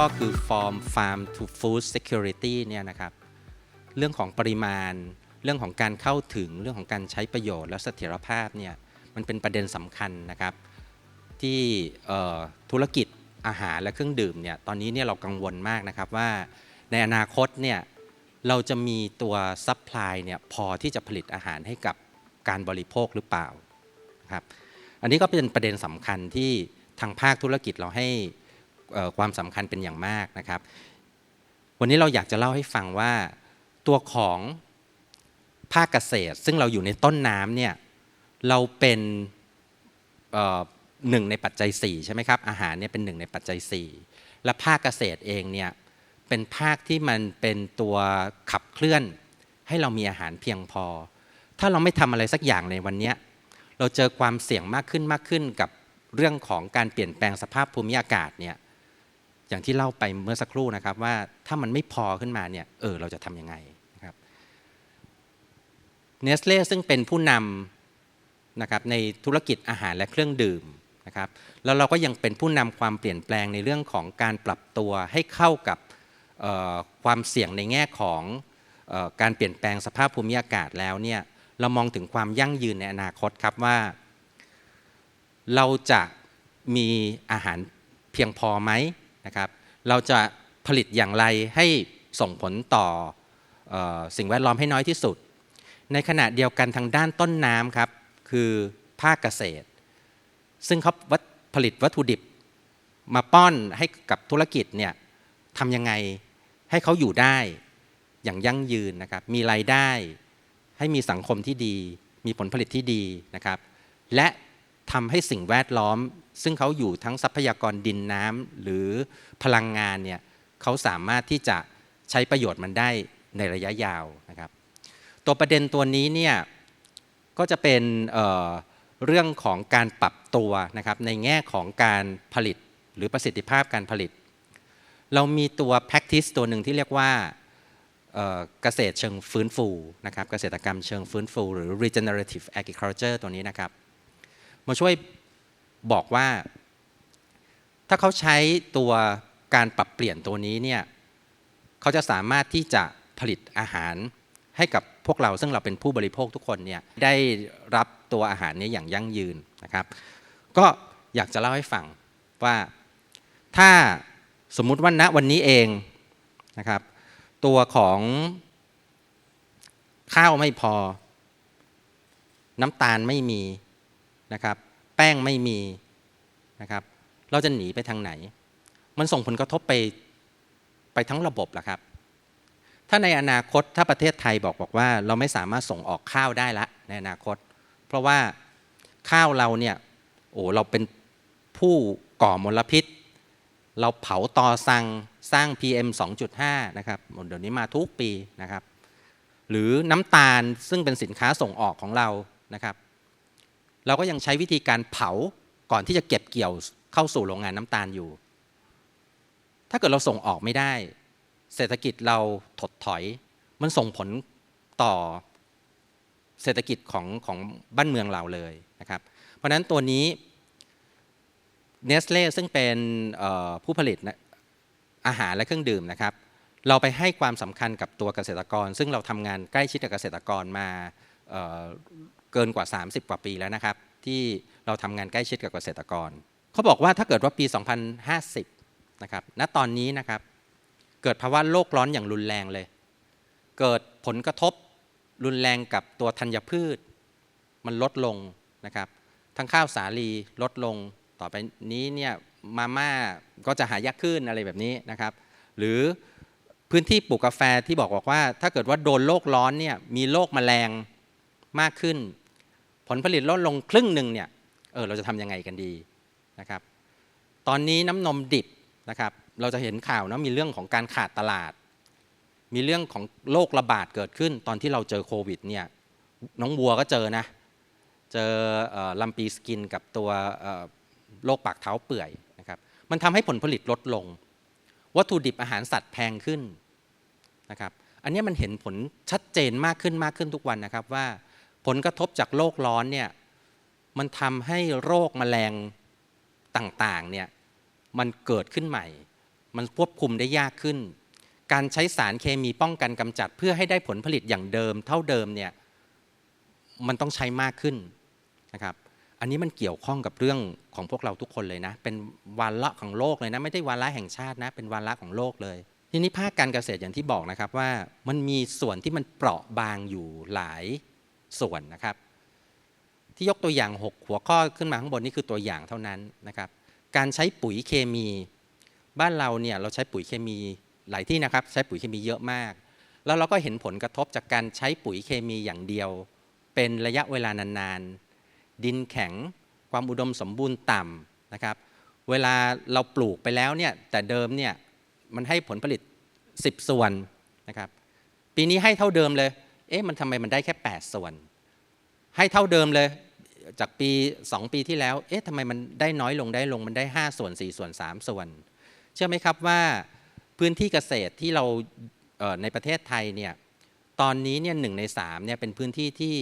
ข้อคือ From Farm to Food Security เนี่ยนะครับ เรื่องของปริมาณ เรื่องของการเข้าถึง เรื่องของการใช้ประโยชน์และเสถียรภาพเนี่ย มันเป็นประเด็นสำคัญนะครับ ที่ธุรกิจอาหารและเครื่องดื่มเนี่ย ตอนนี้เนี่ยเรากังวลมากนะครับว่าในอนาคตเนี่ยเราจะมีตัวซัพพลายเนี่ยพอที่จะผลิตอาหารให้กับการบริโภคหรือเปล่านะครับ อันนี้ก็เป็นประเด็นสำคัญที่ทางภาคธุรกิจเราให้ ความสำคัญเป็นอย่างมากนะครับ วันนี้เราอยากจะเล่าให้ฟังว่าตัวของภาคเกษตร ซึ่งเราอยู่ในต้นน้ำเนี่ยเราเป็นหนึ่งในปัจจัย 4 ใช่ไหมครับ อาหารเนี่ยเป็นหนึ่งในปัจจัย 4 และภาคเกษตรเองเนี่ยเป็นภาคที่มันเป็นตัวขับเคลื่อน ให้เรามีอาหารเพียงพอ ถ้าเราไม่ทำอะไรสักอย่างในวันนี้เราเจอความเสี่ยงมากขึ้นมากขึ้นกับเรื่องของการเปลี่ยนแปลงสภาพภูมิอากาศเนี่ย อย่างที่เล่าไปเมื่อสักครู่นะครับว่าถ้ามันไม่พอขึ้นมาเนี่ยเออเราจะทำยังไงนะครับเนสเล่ซึ่งเป็นผู้นำนะครับในธุรกิจอาหารและเครื่องดื่มนะครับแล้วเราก็ยังเป็นผู้นำความเปลี่ยนแปลงในเรื่องของการปรับตัวให้เข้ากับความเสี่ยงในแง่ของออการเปลี่ยนแปลงสภาพภูมิอากาศแล้วเนี่ยเรามองถึงความยั่งยืนในอนาคตครับว่า เราจะมีอาหารเพียงพอไหม นะครับเราจะผลิตอย่างไรให้ส่งผลต่ออสิ่งแวดล้อมให้น้อยที่สุด ในขณะเดียวกันทางด้านต้นน้ำครับคือภาคเกษตร ซึ่งเขาผลิตวัตถุดิบมาป้อนให้กับธุรกิจเนี่ยทำยังไงให้เขาอยู่ได้อย่างยั่งยืนนะครับ มีรายได้ให้มีสังคมที่ดี มีผลผลิตที่ดีนะครับ และทำให้สิ่งแวดล้อม ซึ่งเขาอยู่ทั้งทรัพยากรดินน้ำหรือพลังงานเนี่ยเขาสามารถที่จะใช้ประโยชน์มันได้ในระยะยาวนะครับ ตัวประเด็นตัวนี้เนี่ยก็จะเป็นเเรื่องของการปรับตัวนะครับในแง่ของการผลิตหรือประสิทธิภาพการผลิต เรามีตัว practice ตัวหนึ่งที่เรียกว่าเอ่อเกษตรเชิงฟื้นฟูนะครับเกษตรกรรมเชิงฟื้นฟู หรือ regenerative agriculture ตัวนี้นะครับมาช่วย บอกว่า ถ้าเขาใช้ตัวการปรับเปลี่ยนตัวนี้เนี่ยเขาจะสามารถที่จะผลิตอาหารให้กับพวกเราซึ่งเราเป็นผู้บริโภคทุกคนเนี่ยได้รับตัวอาหารนี้อย่างยั่งยืนนะครับ ก็อยากจะเล่าให้ฟังว่าถ้าสมมุติว่าณวันนี้เองนะครับ ตัวของข้าวไม่พอ น้ำตาลไม่มีนะครับ แป้งไม่มีนะครับ เราจะหนีไปทางไหน มันส่งผลกระทบไปไปทั้งระบบละครับ ถ้าในอนาคตถ้าประเทศไทยบอกบอกว่า เราไม่สามารถส่งออกข้าวได้ละในอนาคต เพราะว่าข้าวเราเนี่ยโอ้เราเป็นผู้ก่อมลพิษ เราเผาตอสังสร้าง PM 2.5 นะครับเดี๋ยวนี้มาทุกปีนะครับ หรือน้ำตาลซึ่งเป็นสินค้าส่งออกของเรานะครับ เราก็ยังใช้วิธีการเผาก่อนที่จะเก็บเกี่ยวเข้าสู่โรงงานน้ำตาลอยู่ ถ้าเกิดเราส่งออกไม่ได้ เศรษฐกิจเราถดถอย มันส่งผลต่อเศรษฐกิจของของบ้านเมืองเราเลยนะครับ เพราะนั้นตัวนี้เนสเล่ซึ่งเป็นผู้ผลิตอาหารและเครื่องดื่มนะครับ เราไปให้ความสำคัญกับตัวเกษตรกร ซึ่งเราทำงานใกล้ชิดกับเกษตรกรมา เกินกว่า 30 กว่าปีแล้วนะครับ ที่เราทำงานใกล้ชิดกับเกษตรกร เขาบอกว่าถ้าเกิดว่าปี 2050 นะครับ ณ ตอนนี้นะครับ เกิดภาวะโลกร้อนอย่างรุนแรงเลย เกิดผลกระทบรุนแรงกับตัวธัญพืช มันลดลงนะครับ ทั้งข้าวสาลีลดลง ต่อไปนี้เนี่ยมาม่าก็จะหายากขึ้นอะไรแบบนี้นะครับ หรือพื้นที่ปลูกกาแฟที่บอกบอกว่า ถ้าเกิดว่าโดนโลกร้อนเนี่ยมีโรคแมลง มากขึ้น ผลผลิตลดลงครึ่งหนึ่งเนี่ยเออเราจะทำยังไงกันดีนะครับ ตอนนี้น้ำนมดิบนะครับ เราจะเห็นข่าวนะมีเรื่องของการขาดตลาด มีเรื่องของโรคระบาดเกิดขึ้น ตอนที่เราเจอโควิดเนี่ยน้องวัวก็เจอนะ เจอลัมปีสกินกับตัวโรคปากเท้าเปื่อยนะครับ มันทำให้ผลผลิตลดลง วัตถุดิบอาหารสัตว์แพงขึ้นนะครับ อันนี้มันเห็นผลชัดเจนมากขึ้นมากขึ้นทุกวันนะครับว่า ผลกระทบจากโลกร้อนเนี่ยมันทำให้โรคแมลงต่างๆเนี่ยมันเกิดขึ้นใหม่ มันควบคุมได้ยากขึ้น การใช้สารเคมีป้องกันกำจัด เพื่อให้ได้ผลผลิตอย่างเดิม เท่าเดิมเนี่ยมันต้องใช้มากขึ้นนะครับ อันนี้มันเกี่ยวข้องกับเรื่องของพวกเราทุกคนเลยนะ เป็นวาระของโลกเลยนะ ไม่ได้วาระแห่งชาตินะ เป็นวาระของโลกเลย ทีนี้ภาคการเกษตรอย่างที่บอกนะครับว่ามันมีส่วนที่มันเปราะบางอยู่หลาย ส่วนนะครับ ที่ยกตัวอย่าง 6 หัวข้อขึ้นมาข้างบนนี่คือตัวอย่างเท่านั้นนะครับ การใช้ปุ๋ยเคมี บ้านเราเนี่ยเราใช้ปุ๋ยเคมีหลายที่นะครับ ใช้ปุ๋ยเคมีเยอะมาก แล้วเราก็เห็นผลกระทบจากการใช้ปุ๋ยเคมีอย่างเดียว เป็นระยะเวลานานๆดินแข็ง ความอุดมสมบูรณ์ต่ำนะครับเวลาเราปลูกไปแล้วเนี่ยแต่เดิมเนี่ยมันให้ผลผลิต 10 ส่วนนะครับปีนี้ให้เท่าเดิมเลย เอ๊ะมันทำไมมันได้แค่ 8 ส่วน ให้เท่าเดิมเลย จากปี 2 ปีที่แล้ว เอ๊ะทำไมมันได้น้อยลงได้ลงมันได้ 5 ส่วน 4 ส่วน 3 ส่วน เชื่อไหมครับว่าพื้นที่เกษตรที่เราเในประเทศไทยเนี่ยตอนนี้เนี่ยหนึ่งในสามเนี่ยเป็นพื้นที่ที่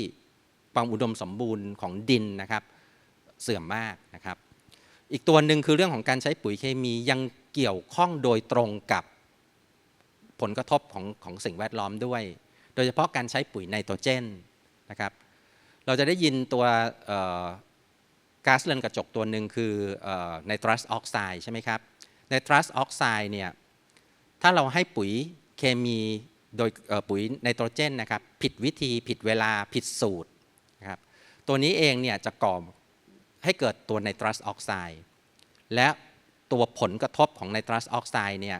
ความอุดมสมบูรณ์ของดินนะครับเสื่อมมากนะครับ อีกตัวหนึ่งคือเรื่องของการใช้ปุ๋ยเคมียังเกี่ยวข้องโดยตรงกับผลกระทบของของสิ่งแวดล้อมด้วย โดยเฉพาะการใช้ปุ๋ยไนโตรเจนนะครับ เราจะได้ยินตัวก๊าซเรือนกระจกตัวหนึ่งคือไนตรัสออกไซด์ใช่ไหมครับไนตรัสออกไซด์เนี่ยถ้าเราให้ปุ๋ยเคมีโดยปุ๋ยไนโตรเจนนะครับผิดวิธีผิดเวลาผิดสูตรนะครับตัวนี้เองเนี่ยจะก่อให้เกิดตัวไนตรัสออกไซด์และตัวผลกระทบของไนตรัสออกไซด์เนี่ย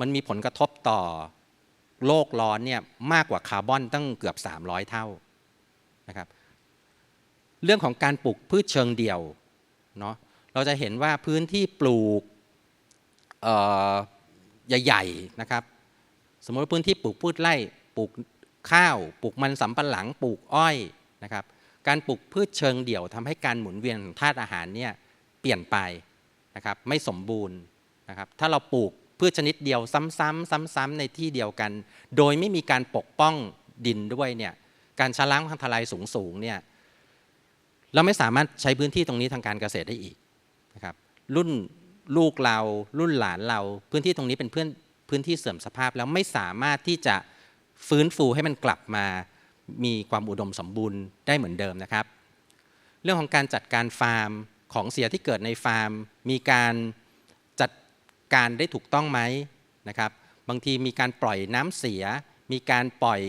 มันมีผลกระทบต่อ โลกร้อนเนี่ยมากกว่าคาร์บอนตั้งเกือบ 300 เท่านะครับเรื่องของการปลูกพืชเชิงเดี่ยวเนาะเราจะเห็นว่าพื้นที่ปลูกใหญ่ๆนะครับ สมมติว่าพื้นที่ปลูกพืชไร่ปลูกข้าว ปลูกมันสำปะหลังปลูกอ้อยนะครับ การปลูกพืชเชิงเดี่ยวทำให้การหมุนเวียนของธาตุอาหารเนี่ยเปลี่ยนไปนะครับไม่สมบูรณ์นะครับถ้าเราปลูก พืชชนิดเดียวซ้ำๆซ้ำๆในที่เดียวกัน โดยไม่มีการปกป้องดินด้วยเนี่ยการชะล้างพังทลายสูงๆเนี่ยเราไม่สามารถใช้พื้นที่ตรงนี้ทางการเกษตรได้อีกนะครับรุ่นลูกเรารุ่นหลานเราพื้นที่ตรงนี้เป็นเพื่อนพื้นที่เสื่อมสภาพแล้วไม่สามารถที่จะฟื้นฟูให้มันกลับมามีความอุดมสมบูรณ์ได้เหมือนเดิมนะครับ เรื่องของการจัดการฟาร์มของเสียที่เกิดในฟาร์ม มีการ การได้ถูกต้องไหมนะครับ บางทีมีการปล่อยน้ำเสีย มีการปล่อย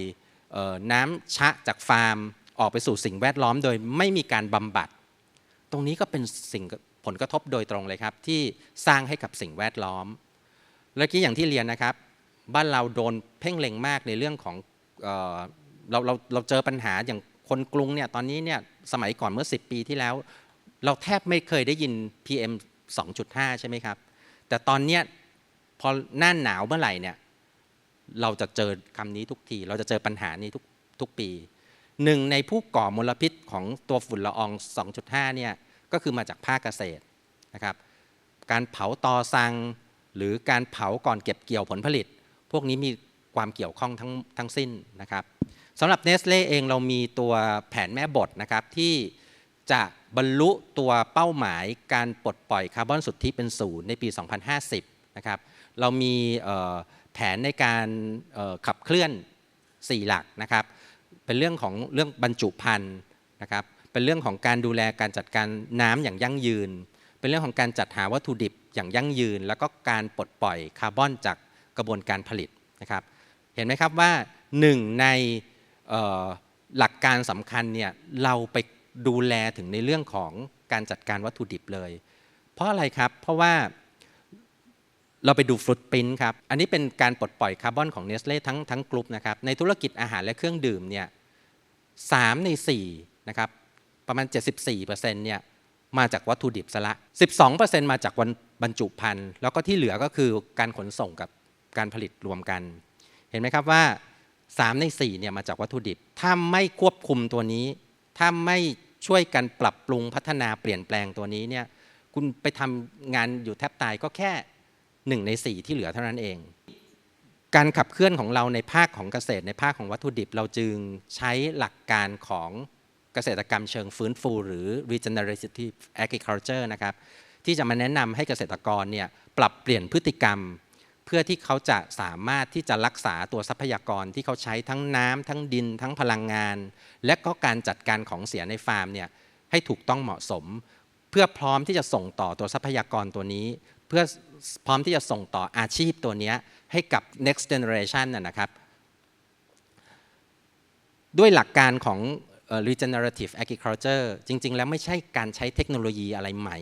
น้ำชะจากฟาร์ม ออกไปสู่สิ่งแวดล้อมโดยไม่มีการบำบัด ตรงนี้ก็เป็นสิ่งผลกระทบโดยตรงเลยครับ ที่สร้างให้กับสิ่งแวดล้อมและกี้อย่างที่เรียนนะครับ บ้านเราโดนเพ่งเล็งมากในเรื่องของเออเราเราเราเจอปัญหาอย่างคนกรุงเนี่ยตอนนี้เนี่ยสมัยก่อนเมื่อ 10 ปีที่แล้ว เราแทบไม่เคยได้ยิน PM 2.5 ใช่ไหมครับ แต่ตอนเนี้ยพอหน้าหนาวเมื่อไหร่เนี่ยเราจะเจอคำนี้ทุกที เราจะเจอปัญหานี้ทุกทุกปีหนึ่งในผู้ก่อมลพิษของตัวฝุ่นละออง 2.5 เนี่ยก็คือมาจากภาคเกษตรนะครับ การเผาตอสัง หรือการเผาก่อนเก็บเกี่ยวผลผลิต พวกนี้มีความเกี่ยวข้องทั้งทั้งสิ้นนะครับสำหรับเนสเล่เองเรามีตัวแผนแม่บทนะครับที่จะ บรรลุตัวเป้าหมายการปลดปล่อยคาร์บอนสุทธิเป็นศูนย์ในปี 2050 นะครับ เรามีแผนในการขับเคลื่อน 4 หลักนะครับ เป็นเรื่องของเรื่องบรรจุภัณฑ์นะครับ เป็นเรื่องของการดูแลการจัดการน้ำอย่างยั่งยืน เป็นเรื่องของการจัดหาวัตถุดิบอย่างยั่งยืน แล้วก็การปลดปล่อยคาร์บอนจากกระบวนการผลิตนะครับ เห็นไหมครับว่าหนึ่งในหลักการสำคัญเนี่ยเราไป ดูแลถึงในเรื่องของการจัดการวัตถุดิบเลย เพราะอะไรครับ เพราะว่าเราไปดูฟลุตปินครับ อันนี้เป็นการปลดปล่อยคาร์บอนของเนสเล่ทั้งทั้งกลุ่มนะครับ ในธุรกิจอาหารและเครื่องดื่มเนี่ยสามใน4นะครับประมาณ 74%เนี่ยมาจากวัตถุดิบซะละ 12%มาจากวันบรรจุภัณฑ์ แล้วก็ที่เหลือก็คือการขนส่งกับการผลิตรวมกัน เห็นไหมครับว่า 3 ใน4เนี่ยมาจากวัตถุดิบ ถ้าไม่ควบคุมตัวนี้ ถ้าไม่ ช่วยกันปรับปรุงพัฒนาเปลี่ยนแปลงตัวนี้เนี่ยคุณไปทำงานอยู่แทบตายก็แค่1ใน4ที่เหลือเท่านั้นเอง การขับเคลื่อนของเราในภาคของเกษตรในภาคของวัตถุดิบ เราจึงใช้หลักการของเกษตรกรรมเชิงฟื้นฟู หรือ regenerative agriculture นะครับที่จะมาแนะนำให้เกษตรกรเนี่ยปรับเปลี่ยนพฤติกรรม เพื่อที่เขาจะสามารถที่จะรักษาตัวทรัพยากรที่เขาใช้ทั้งน้ำทั้งดิน ทั้งพลังงาน และก็การจัดการของเสียในฟาร์มเนี่ยให้ถูกต้องเหมาะสม เพื่อพร้อมที่จะส่งต่อตัวทรัพยากรตัวนี้ เพื่อพร้อมที่จะส่งต่ออาชีพตัวนี้ให้กับ next generation นะครับด้วยหลักการของ regenerative agriculture จริง ๆ แล้วไม่ใช่การใช้เทคโนโลยีอะไรใหม่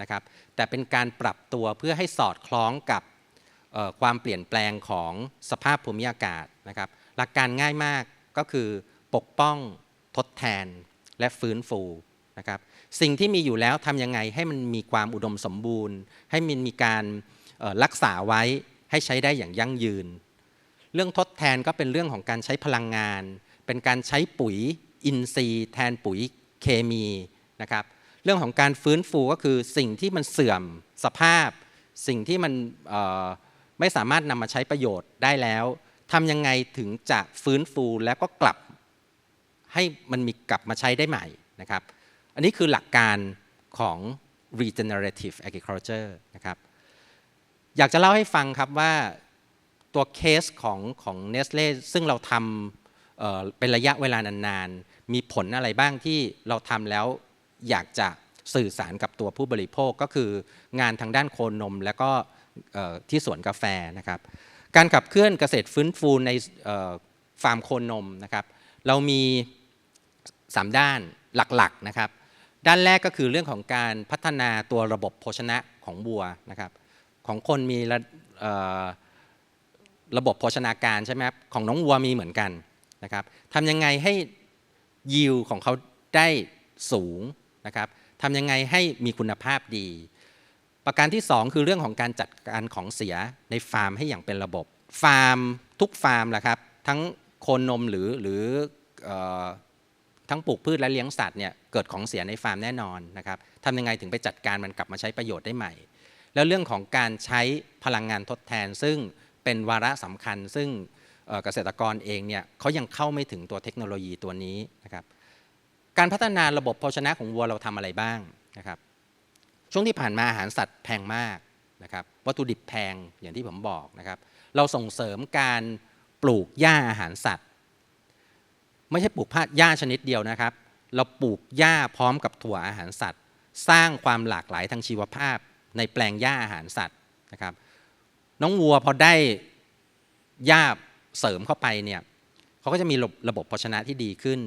นะครับแต่เป็นการปรับตัวเพื่อให้สอดคล้องกับ ความเปลี่ยนแปลงของสภาพภูมิอากาศนะครับ หลักการง่ายมากก็คือปกป้องทดแทนและฟื้นฟูนะครับสิ่งที่มีอยู่แล้วทำยังไงให้มันมีความอุดมสมบูรณ์ ให้มันมีการรักษาไว้ให้ใช้ได้อย่างยั่งยืน เรื่องทดแทนก็เป็นเรื่องของการใช้พลังงาน เป็นการใช้ปุ๋ยอินทรีย์แทนปุ๋ยเคมีนะครับเรื่องของการฟื้นฟูก็คือสิ่งที่มันเสื่อมสภาพ สิ่งที่มันอ ไม่สามารถนำมาใช้ประโยชน์ได้แล้วทำยังไงถึงจะฟื้นฟูแล้วก็กลับให้มันมีกลับมาใช้ได้ใหม่นะครับ อันนี้คือหลักการของ regenerative agriculture นะครับ อยากจะเล่าให้ฟังครับว่าตัวเคสของของเนสเล่ซึ่งเราทำเเป็นระยะเวลานานๆ มีผลอะไรบ้างที่เราทำแล้วอยากจะสื่อสารกับตัวผู้บริโภคก็คืองานทางด้านโคนมและก็ ที่สวนกาแฟนะครับการขับเคลื่อนเกษตรฟื้นฟูในฟาร์มโคนนมนะครับเรามี 3 ด้านหลักๆนะครับด้านแรกก็คือเรื่องของการพัฒนาตัวระบบโภชนะของวัวนะครับของคนมีระระบบโภชนาการใช่ไหมครับของน้องวัวมีเหมือนกันนะครับทำยังไงให้ยิวของเขาได้สูงนะครับทำยังไงให้มีคุณภาพดี ประการที่ 2 คือเรื่องของการจัดการของเสียในฟาร์มให้อย่างเป็นระบบ ฟาร์มทุกฟาร์มแหละครับ ทั้งโคนนมหรือหรืออทั้งปลูกพืชและเลี้ยงสัตว์เนี่ยเกิดของเสียในฟาร์มแน่นอนนะครับทำยังไงถึงไปจัดการมันกลับมาใช้ประโยชน์ได้ใหม่ แล้วเรื่องของการใช้พลังงานทดแทน ซึ่งเป็นวาระสำคัญ ซึ่งเกษตรกรเองเนี่ยเขายังเข้าไม่ถึงตัวเทคโนโลยีตัวนี้นะครับการพัฒนาระบบโภชนะของวัวเราทำอะไรบ้างนะครับ ช่วงที่ผ่านมาอาหารสัตว์แพงมากนะครับวัตถุดิบแพงอย่างที่ผมบอกนะครับ เราส่งเสริมการปลูกหญ้าอาหารสัตว์ ไม่ใช่ปลูกพืชหญ้าชนิดเดียวนะครับ เราปลูกหญ้าพร้อมกับถั่วอาหารสัตว์ สร้างความหลากหลายทางชีวภาพ ในแปลงหญ้าอาหารสัตว์นะครับ น้องวัวพอได้หญ้าเสริมเข้าไปเนี่ยเขาก็จะมีระระบบโภชนะที่ดีขึ้น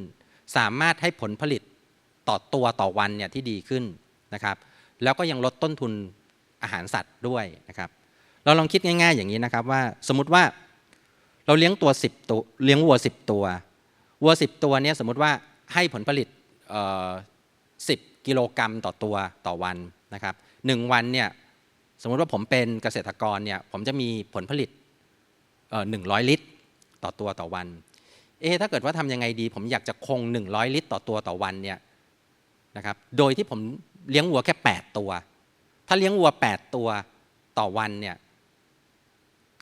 สามารถให้ผลผลิตต่อตัวต่อวันเนี่ยที่ดีขึ้นนะครับ แล้วก็ยังลดต้นทุนอาหารสัตว์ด้วยนะครับ เราลองคิดง่าย ๆ อย่างนี้นะครับว่าสมมติว่าเราเลี้ยงตัว10ตัวเลี้ยงวัว 10 ตัววัว 10 ตัวเนี่ยสมมติว่าให้ผลผลิต10กิโลกรัมต่อตัวต่อวันนะครับหนึ่งวันเนี่ยสมมติว่าผมเป็นเกษตรกรเนี่ยผมจะมีผลผลิตหนึ่งร้อยลิตรต่อตัวต่อวัน เอถ้าเกิดว่าทำยังไงดี ผมอยากจะคง 100 ลิตรต่อตัวต่อวันเนี่ยนะครับ โดยที่ผม เลี้ยงวัวแค่ 8 ตัว ถ้าเลี้ยงวัว 8 ตัวต่อวันเนี่ย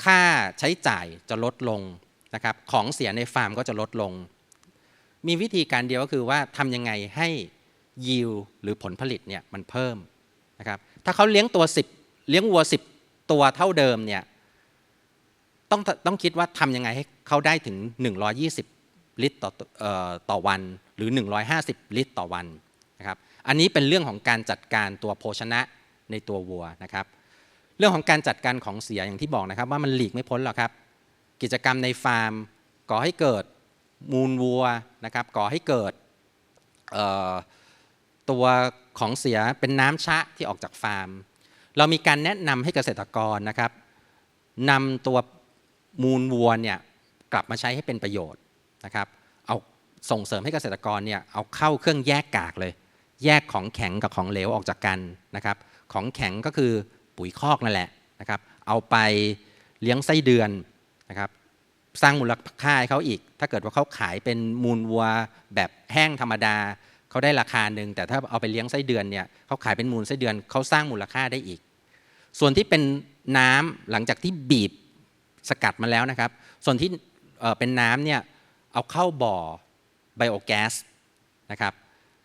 ค่าใช้จ่ายจะลดลงนะครับของเสียในฟาร์มก็จะลดลง มีวิธีการเดียวก็คือว่าทำยังไงให้ยิวหรือผลผลิตเนี่ยมันเพิ่มนะครับถ้าเขาเลี้ยงตัว 10 เลี้ยงวัว 10 ตัวเท่าเดิมเนี่ยต้องต้องคิดว่าทำยังไงให้เขาได้ถึง 120 ลิตรต่ออต่อวันหรือ 150 ลิตรต่อวันนะครับ อันนี้เป็นเรื่องของการจัดการตัวโภชนะในตัววัวนะครับ เรื่องของการจัดการของเสียอย่างที่บอกนะครับ ว่ามันหลีกไม่พ้นหรอกครับ กิจกรรมในฟาร์ม ก่อให้เกิดมูลวัวนะครับ ก่อให้เกิดตัวของเสียเป็นน้ำชะที่ออกจากฟาร์ม เรามีการแนะนำให้เกษตรกรนะครับนำตัวมูลวัวเนี่ยกลับมาใช้ให้เป็นประโยชน์นะครับ เอาส่งเสริมให้เกษตรกรเนี่ยเอาเข้าเครื่องแยกกากเลย แยกของแข็งกับของเหลวออกจากกันนะครับ ของแข็งก็คือปุ๋ยคอกนั่นแหละนะครับ เอาไปเลี้ยงไส้เดือนนะครับสร้างมูลค่าให้เขาอีก ถ้าเกิดว่าเขาขายเป็นมูลวัวแบบแห้งธรรมดาเขาได้ราคาหนึ่งแต่ถ้าเอาไปเลี้ยงไส้เดือนเนี่ยเขาขายเป็นมูลไส้เดือนเขาสร้างมูลค่าได้อีก ส่วนที่เป็นน้ำหลังจากที่บีบสกัดมาแล้วนะครับ ส่วนที่เอ่อเป็นน้ำเนี่ยเอาเข้าบ่อไบโอแก๊สนะครับ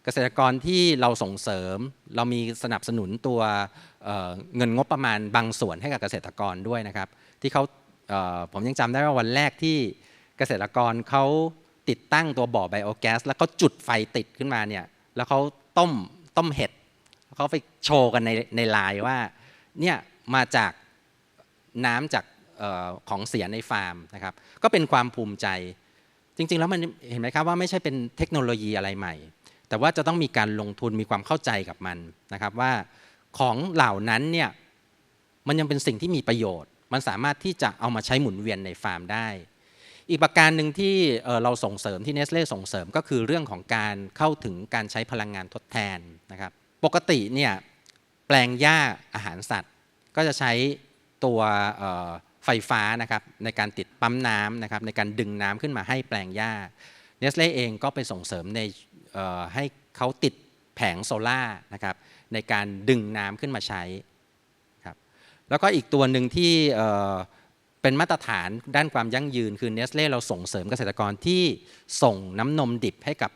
เกษตรกรที่เราส่งเสริม เรามีสนับสนุนตัวเเงินงบประมาณบางส่วนให้กับเกษตรกรด้วยนะครับ ที่เขาเอ่อผมยังจำได้ว่าวันแรกที่เกษตรกรเขาติดตั้งตัวบ่อไบโอแก๊สแล้วเขาจุดไฟติดขึ้นมาเนี่ยแล้วเขาต้มต้มเห็ดเขาไปโชว์กันในในไลน์ว่าเนี่ยมาจากน้ำจากอของเสียในฟาร์มนะครับก็เป็นความภูมิใจ จริง ๆ แล้วมันเห็นไหมครับว่าไม่ใช่เป็นเทคโนโลยีอะไรใหม่ แต่ว่าจะต้องมีการลงทุนมีความเข้าใจกับมันนะครับว่าของเหล่านั้นเนี่ยมันยังเป็นสิ่งที่มีประโยชน์ มันสามารถที่จะเอามาใช้หมุนเวียนในฟาร์มได้ อีกประการหนึ่งที่เราส่งเสริมที่เนสเล่ส่งเสริมก็คือเรื่องของการเข้าถึงการใช้พลังงานทดแทนนะครับ ปกติเนี่ยแปลงหญ้าอาหารสัตว์ ก็จะใช้ตัวไฟฟ้านะครับในการติดปั๊มน้ำนะครับในการดึงน้ำขึ้นมาให้แปลงหญ้าเนสเล่เองก็ไปส่งเสริมใน ให้เขาติดแผงโซล่านะครับในการดึงน้ำขึ้นมาใช้ครับแล้วก็อีกตัวหนึ่งที่เป็นมาตรฐานด้านความยั่งยืน คือเนสเล่เราส่งเสริมเกษตรกรที่ส่งน้ำนมดิบให้กับ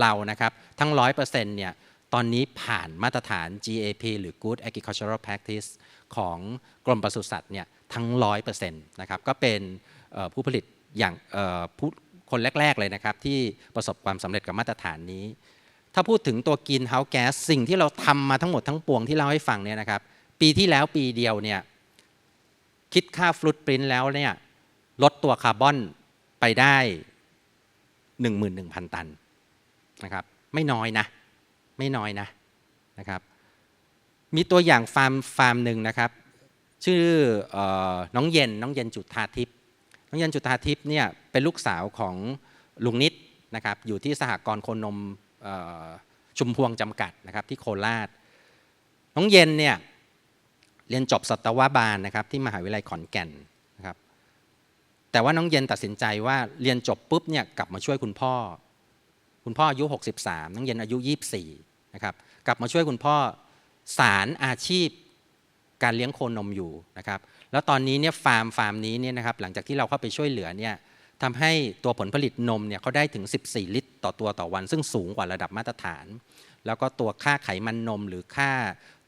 เรานะครับ ทั้ง 100%เนี่ยตอนนี้ผ่านมาตรฐาน GAP หรือ Good Agricultural Practice ของกรมปศุสัตว์เนี่ยทั้ง 100%นะครับก็เป็นผู้ผลิตอย่างผู้ คนแรก ๆ เลยนะครับ ที่ประสบความสำเร็จกับมาตรฐานนี้ ถ้าพูดถึงตัวกินเฮาส์แก๊สสิ่งที่เราทำมาทั้งหมดทั้งปวงที่เล่าให้ฟังเนี่ยนะครับ ปีที่แล้วปีเดียวเนี่ยคิดค่าฟลุตปรินท์แล้วเนี่ยลดตัวคาร์บอนไปได้ 11,000 ตันนะครับไม่น้อยนะ ไม่น้อยนะนะครับ มีตัวอย่างฟาร์มฟาร์มหนึ่งนะครับ ชื่อออน้องเย็นน้องเย็นจุธาทิพย์น้องเย็นจุธาทิพย์เนี่ย เป็นลูกสาวของลุงนิดนะครับอยู่ที่สหกรณ์โคนมชุมพวงจำกัดนะครับที่โคราช น้องเย็นเนี่ยเรียนจบสัตวบาลนะครับที่มหาวิทยาลัยขอนแก่นนะครับแต่ว่าน้องเย็นตัดสินใจว่าเรียนจบปุ๊บเนี่ยกลับมาช่วยคุณพ่อ คุณพ่ออายุ 63 น้องเย็นอายุ 24นะครับกลับมาช่วยคุณพ่อสารอาชีพการเลี้ยงโคนมอยู่นะครับแล้วตอนนี้เนี่ยฟาร์มฟาร์มนี้เนี่ยนะครับหลังจากที่เราเข้าไปช่วยเหลือเนี่ย ทำให้ตัวผลผลิตนมเนี่ยเขาได้ถึง 14 ลิตร ต่อตัวต่อวัน ซึ่งสูงกว่าระดับมาตรฐาน แล้วก็ตัวค่าไขมันนมหรือค่า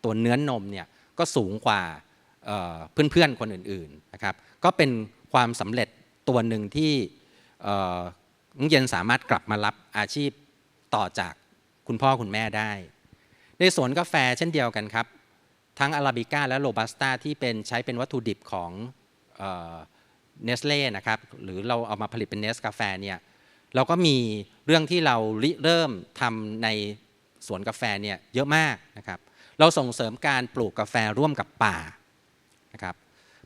ตัวเนื้อนมเนี่ยก็สูงกว่าเอ่อเพื่อนๆคนอื่นๆนะครับก็เป็นความสำเร็จตัวหนึ่งที่น้องเย็นสามารถกลับมารับอาชีพต่อจากคุณพ่อคุณแม่ได้ ในสวนกาแฟเช่นเดียวกันครับ ทั้งอาราบิก้าและโรบัสต้าที่เป็นใช้เป็นวัตถุดิบของ เนสเล่นะครับหรือเราเอามาผลิตเป็นเนสกาแฟเนี่ยเราก็มีเรื่องที่เราริเริ่มทำในสวนกาแฟเนี่ยเยอะมากนะครับ เราส่งเสริมการปลูกกาแฟร่วมกับป่านะครับ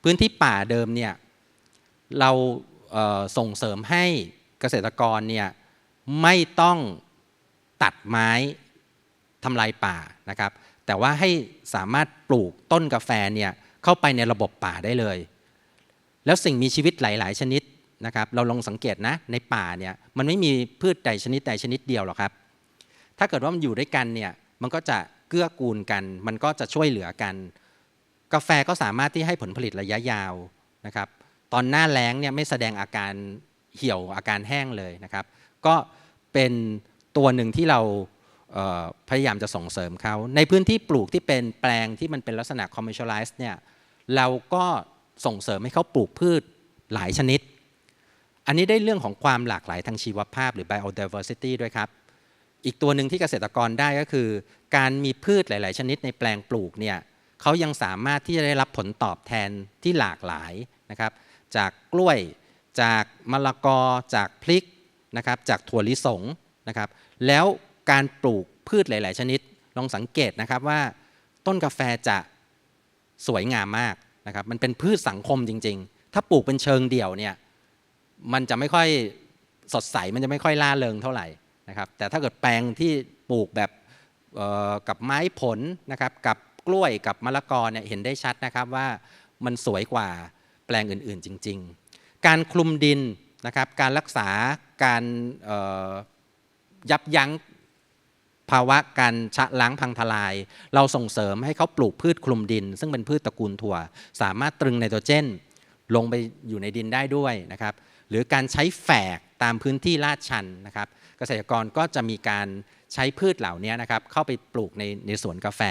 พื้นที่ป่าเดิมเนี่ยเราเส่งเสริมให้เกษตรกรเนี่ยไม่ต้องตัดไม้ทำลายป่านะครับ แต่ว่าให้สามารถปลูกต้นกาแฟเนี่ยเข้าไปในระบบป่าได้เลย แล้วสิ่งมีชีวิตหลาย ๆ ชนิดนะครับเราลองสังเกตนะในป่าเนี่ยมันไม่มีพืชใดชนิดใดชนิดเดียวหรอกครับ ถ้าเกิดว่ามันอยู่ด้วยกันเนี่ยมันก็จะเกื้อกูลกัน มันก็จะช่วยเหลือกัน กาแฟก็สามารถที่ให้ผลผลิตระยะยาวนะครับ ตอนหน้าแล้งเนี่ยไม่แสดงอาการเหี่ยวอาการแห้งเลยนะครับ ก็เป็นตัวหนึ่งที่เราเพยายามจะส่งเสริมเขาในพื้นที่ปลูกที่เป็นแปลงที่มันเป็นลักษณะ commercialize เนี่ยเราก็ ส่งเสริมให้เขาปลูกพืชหลายชนิด อันนี้ได้เรื่องของความหลากหลายทางชีวภาพหรือ biodiversity ด้วยครับ อีกตัวหนึ่งที่เกษตรกรได้ก็คือ การมีพืชหลาย ๆ ชนิดในแปลงปลูกเนี่ยเขายังสามารถที่จะได้รับผลตอบแทนที่หลากหลายนะครับจากกล้วยจากมะละกอ จากพริกนะครับจากถั่วลิสงนะครับแล้วการปลูกพืชหลาย ๆ ชนิดลองสังเกตนะครับว่า ต้นกาแฟจะสวยงามมาก นะครับมันเป็นพืชสังคมจริง ๆ ถ้าปลูกเป็นเชิงเดี่ยวเนี่ยมันจะไม่ค่อยสดใสมันจะไม่ค่อยล่าเริงเท่าไหร่นะครับแต่ถ้าเกิดแปลงที่ปลูกแบบกับไม้ผลนะครับกับกล้วยกับมะละกอเนี่ยเห็นได้ชัดนะครับว่ามันสวยกว่าแปลงอื่นๆจริง ๆ การคลุมดินนะครับการรักษาการยับยั้ง ภาวะการชะล้างพังทลาย เราส่งเสริมให้เขาปลูกพืชคลุมดิน ซึ่งเป็นพืชตระกูลถั่ว สามารถตรึงไนโตรเจน ลงไปอยู่ในดินได้ด้วยนะครับหรือการใช้แฝกตามพื้นที่ลาดชันนะครับ เกษตรกรก็จะมีการใช้พืชเหล่านี้นะครับเข้าไปปลูกในในสวนกาแฟ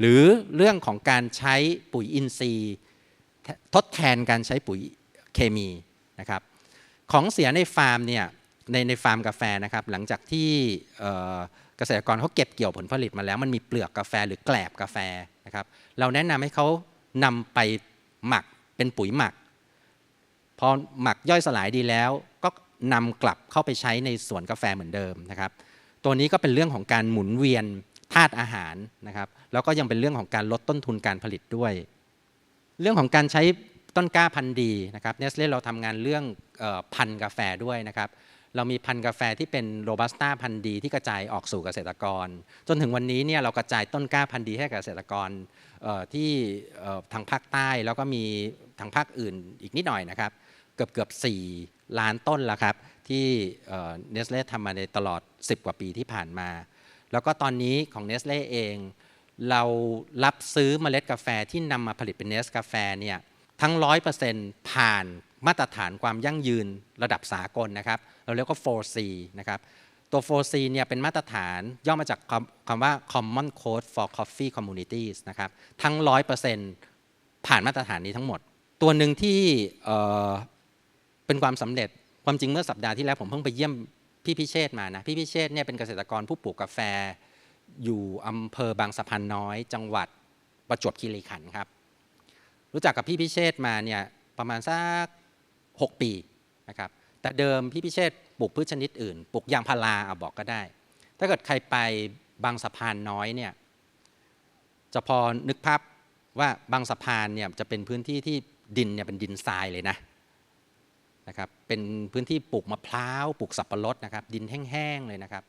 หรือเรื่องของการใช้ปุ๋ยอินทรีย์ ทดแทนการใช้ปุ๋ยเคมีนะครับของเสียในฟาร์มเนี่ยในในฟาร์มกาแฟนะครับหลังจากที่ เกษตรกรเขาเก็บเกี่ยวผลผลิตมาแล้ว มันมีเปลือกกาแฟหรือแกลบกาแฟนะครับเราแนะนำให้เขานำไปหมักเป็นปุ๋ยหมัก พอหมักย่อยสลายดีแล้ว ก็นำกลับเข้าไปใช้ในสวนกาแฟเหมือนเดิมนะครับ ตัวนี้ก็เป็นเรื่องของการหมุนเวียนธาตุอาหารนะครับแล้วก็ยังเป็นเรื่องของการลดต้นทุนการผลิตด้วย เรื่องของการใช้ต้นกล้าพันธุ์ดีนะครับเนสเล่เราทำงานเรื่องออพันธุ์กาแฟด้วยนะครับ เรามีพันธุ์กาแฟที่เป็นโรบัสต้าพันธุ์ดีที่กระจายออกสู่เกษตรกร จนถึงวันนี้เนี่ยเรากระจายต้นกล้าพันธุ์ดีให้เกษตรกรที่ทางภาคใต้แล้วก็มีทางภาคอื่นอีกนิดหน่อยนะครับ เกือบเกือบ4ล้านต้นแล้วครับ ที่เนสเล่ทำมาในตลอด 10 กว่าปีที่ผ่านมา แล้วก็ตอนนี้ของเนสเล่เอง เรารับซื้อเมล็ดกาแฟที่นำมาผลิตเป็นเนสกาแฟเนี่ยทั้ง 100%ผ่านมาตรฐานความยั่งยืนระดับสากลนะครับ เราเรียกว่า 4C นะครับตัว 4C เนี่ยเป็นมาตรฐานย่อมาจากคำว่า Common Code for Coffee Communities นะครับทั้ง 100%ผ่านมาตรฐานนี้ทั้งหมด ตัวหนึ่งที่เอ่อเป็นความสำเร็จความจริงเมื่อสัปดาห์ที่แล้วผมเพิ่งไปเยี่ยมพี่พิเชษมานะพี่พิเชษเนี่ยเป็นเกษตรกรผู้ปลูกกาแฟ อยู่อำเภอบางสะพานน้อย จังหวัดประจวบคีรีขันธ์ครับรู้จักกับพี่พิเชษมาเนี่ยประมาณสัก6ปีนะครับ แต่เดิมพี่พิเชษปลูกพืชชนิดอื่นปลูกยางพาราเอาบอกก็ได้ ถ้าเกิดใครไปบางสะพานน้อยเนี่ยจะพอนึกภาพว่าบางสะพานเนี่ยจะเป็นพื้นที่ที่ดินเนี่ยเป็นดินทรายเลยนะนะครับเป็นพื้นที่ปลูกมะพร้าวปลูกสับปะรดนะครับ ดินแห้งๆเลยนะครับ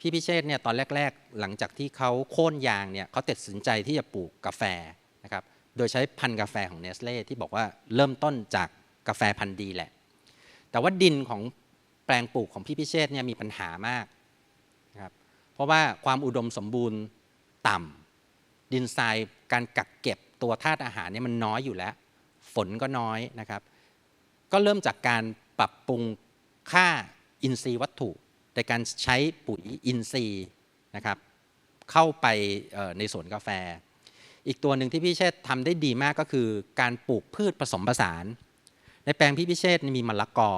พี่พิเชษเนี่ยตอนแรก ๆ หลังจากที่เขาโค่นยางเนี่ยเขาตัดสินใจที่จะปลูกกาแฟนะครับโดยใช้พันธุ์กาแฟของเนสเล่ที่บอกว่าเริ่มต้นจากกาแฟพันธุ์ดีแหละ แต่ว่าดินของแปลงปลูกของพี่พิเชษเนี่ยมีปัญหามากนะครับเพราะว่าความอุดมสมบูรณ์ต่ำดินทรายการกักเก็บตัวธาตุอาหารเนี่ยมันน้อยอยู่แล้ว ฝนก็น้อยนะครับ ก็เริ่มจากการปรับปรุงค่าอินทรีย์วัตถุในการใช้ปุ๋ยอินทรีย์นะครับ เข้าไปในสวนกาแฟ อีกตัวหนึ่งที่พี่เชษทำได้ดีมากก็คือการปลูกพืชผสมผสาน ในแปลงพี่พิเชษมีมะละกอ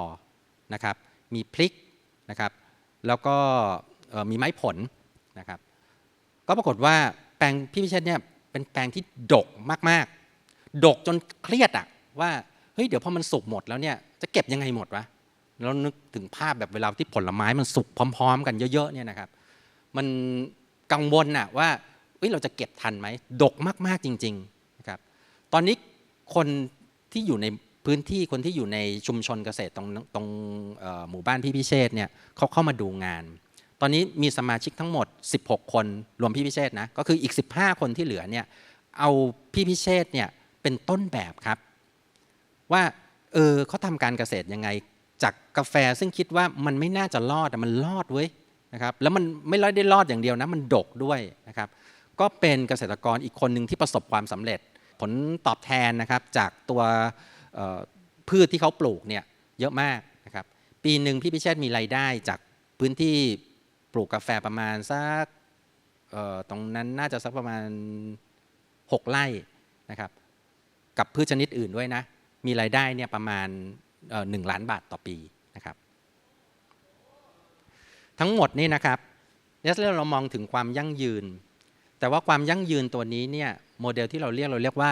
นะครับ มีพริกนะครับ แล้วก็มีไม้ผลนะครับ ก็ปรากฏว่าแปลงพี่พิเชษเนี่ยเป็นแปลงที่ดกมากๆ ดกจนเครียดอะว่าเฮ้ยเดี๋ยวพอมันสุกหมดแล้วเนี่ยจะเก็บยังไงหมดวะแล้วนึกถึงภาพแบบเวลาที่ผลไม้มันสุกพร้อม ๆ กันเยอะๆเนี่ยนะครับ มันกังวลอะว่าเอ้ยเราจะเก็บทันไหมดกมากๆจริงๆนะครับ ตอนนี้คนที่อยู่ใน พื้นที่คนที่อยู่ในชุมชนเกษตรตรงตรงหมู่บ้านพี่พิเชษเนี่ยเขาเข้ามาดูงาน ตอนนี้มีสมาชิกทั้งหมด 16 คนรวมพี่พิเชษนะก็คืออีก 15 คนที่เหลือเนี่ยเอาพี่พิเชษเนี่ยเป็นต้นแบบครับ ว่าเออเขาทำการเกษตรยังไง จากกาแฟซึ่งคิดว่ามันไม่น่าจะรอดแต่มันรอดเว้ยนะครับแล้วมันไม่ได้รอดอย่างเดียวนะมันดกด้วยนะครับก็เป็นเกษตรกรอีกคนหนึ่งที่ประสบความสำเร็จผลตอบแทนนะครับจากตัว พืชที่เขาปลูกเนี่ยเยอะมากนะครับปีหนึ่งพี่พิเชษมีรายได้จากพื้นที่ปลูกกาแฟประมาณสักตรงนั้นน่าจะสักประมาณ 6 ไร่นะครับกับพืชชนิดอื่นด้วยนะ มีรายได้เนี่ยประมาณหนึ่งล้านบาทต่อปีนะครับทั้งหมดนี่นะครับเนสเล่เรามองถึงความยั่งยืน แต่ว่าความยั่งยืนตัวนี้เนี่ยโมเดลที่เราเรียกเราเรียกว่า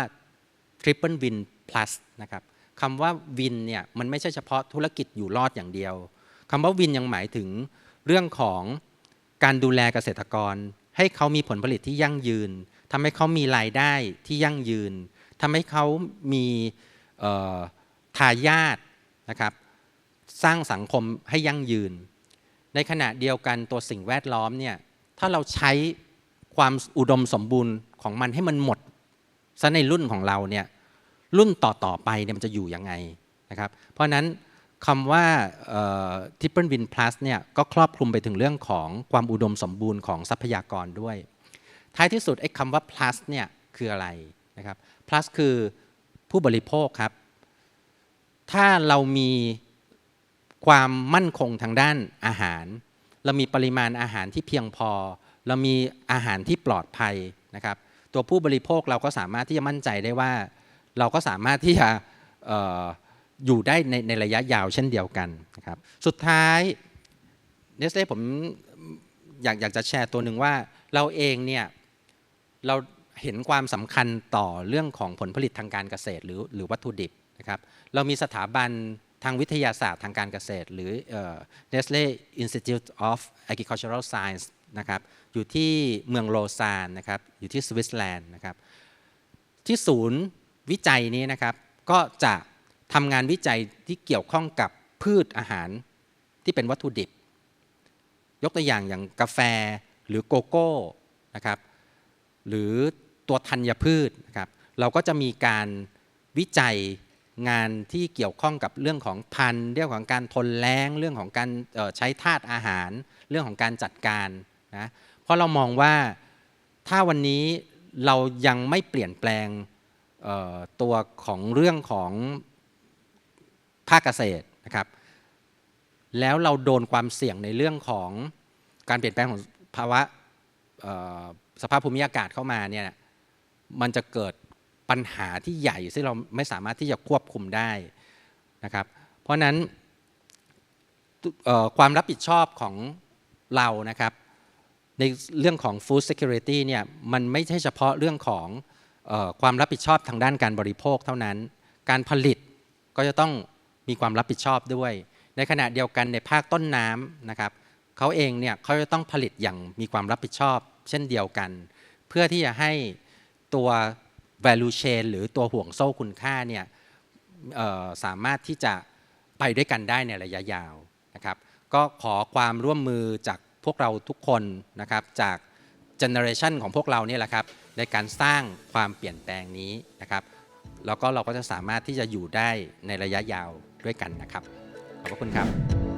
Triple Win Plus นะครับ คำว่าวินเนี่ยมันไม่ใช่เฉพาะธุรกิจอยู่รอดอย่างเดียวคำว่าวินยังหมายถึงเรื่องของการดูแลเกษตรกร ให้เขามีผลผลิตที่ยั่งยืนทำให้เขามีรายได้ที่ยั่งยืนทำให้เขามีทายาทนะครับสร้างสังคมให้ยั่งยืน ในขณะเดียวกันตัวสิ่งแวดล้อมเนี่ยถ้าเราใช้ความอุดมสมบูรณ์ของมันให้มันหมดซะในรุ่นของเราเนี่ย รุ่นต่อๆไปเนี่ยมันจะอยู่ยังไงนะครับ เพราะนั้นคำว่า Triple Win Plus เนี่ยก็ครอบคลุมไปถึงเรื่องของความอุดมสมบูรณ์ของทรัพยากรด้วย ท้ายที่สุดไอ้คำว่า plus เนี่ยคืออะไรนะครับ plus คือผู้บริโภคครับ ถ้าเรามีความมั่นคงทางด้านอาหาร เรามีปริมาณอาหารที่เพียงพอ เรามีอาหารที่ปลอดภัยนะครับ ตัวผู้บริโภคเราก็สามารถที่จะมั่นใจได้ว่า เราก็สามารถที่จะอยู่ได้ในในระยะยาวเช่นเดียวกันนะครับสุดท้ายเนสเล่ผมอยากอยากจะแชร์ตัวหนึ่งว่าเราเองเนี่ยเราเห็นความสำคัญต่อเรื่องของผลผลิตทางการเกษตรหรือหรือวัตถุดิบนะครับเรามีสถาบันทางวิทยาศาสตร์ทางการเกษตร หรือเอ่อ Nestle Institute of Agricultural Science นะครับอยู่ที่เมืองโลซานนะครับอยู่ที่สวิตเซอร์แลนด์นะครับที่ศูนย์ วิจัยนี้นะครับก็จะทำงานวิจัยที่เกี่ยวข้องกับพืชอาหารที่เป็นวัตถุดิบ ยกตัวอย่างอย่างกาแฟหรือโกโก้นะครับหรือตัวธัญพืชนะครับเราก็จะมีการวิจัยงานที่เกี่ยวข้องกับเรื่องของพันธุ์เรื่องของการทนแล้งเรื่องของการใช้ธาตุอาหาร เรื่องของการจัดการนะเพราะเรามองว่าถ้าวันนี้เรายังไม่เปลี่ยนแปลง ตัวของเรื่องของภาคเกษตรนะครับ แล้วเราโดนความเสี่ยงในเรื่องของการเปลี่ยนแปลงของภาวะสภาพภูมิอากาศเข้ามาเนี่ยมันจะเกิดปัญหาที่ใหญ่ซึ่งเราไม่สามารถที่จะควบคุมได้นะครับ เพราะนั้นความรับผิดชอบของเรานะครับ ในเรื่องของ food security เนี่ยมันไม่ใช่เฉพาะเรื่องของ ความรับผิดชอบทางด้านการบริโภคเท่านั้น การผลิตก็จะต้องมีความรับผิดชอบด้วย ในขณะเดียวกันในภาคต้นน้ำนะครับเขาเองเนี่ยเขาจะต้องผลิตอย่างมีความรับผิดชอบ เช่นเดียวกัน เพื่อที่จะให้ตัว value chain หรือตัวห่วงโซ่คุณค่าเนี่ยสามารถที่จะไปด้วยกันได้ในระยะยาวนะครับ ก็ขอความร่วมมือจากพวกเราทุกคนนะครับจากเจเนอเรชันของพวกเราเนี่ยแหละครับ ในการสร้างความเปลี่ยนแปลงนี้นะครับแล้วก็เราก็จะสามารถที่จะอยู่ได้ในระยะยาวด้วยกันนะครับ ขอบพระคุณครับ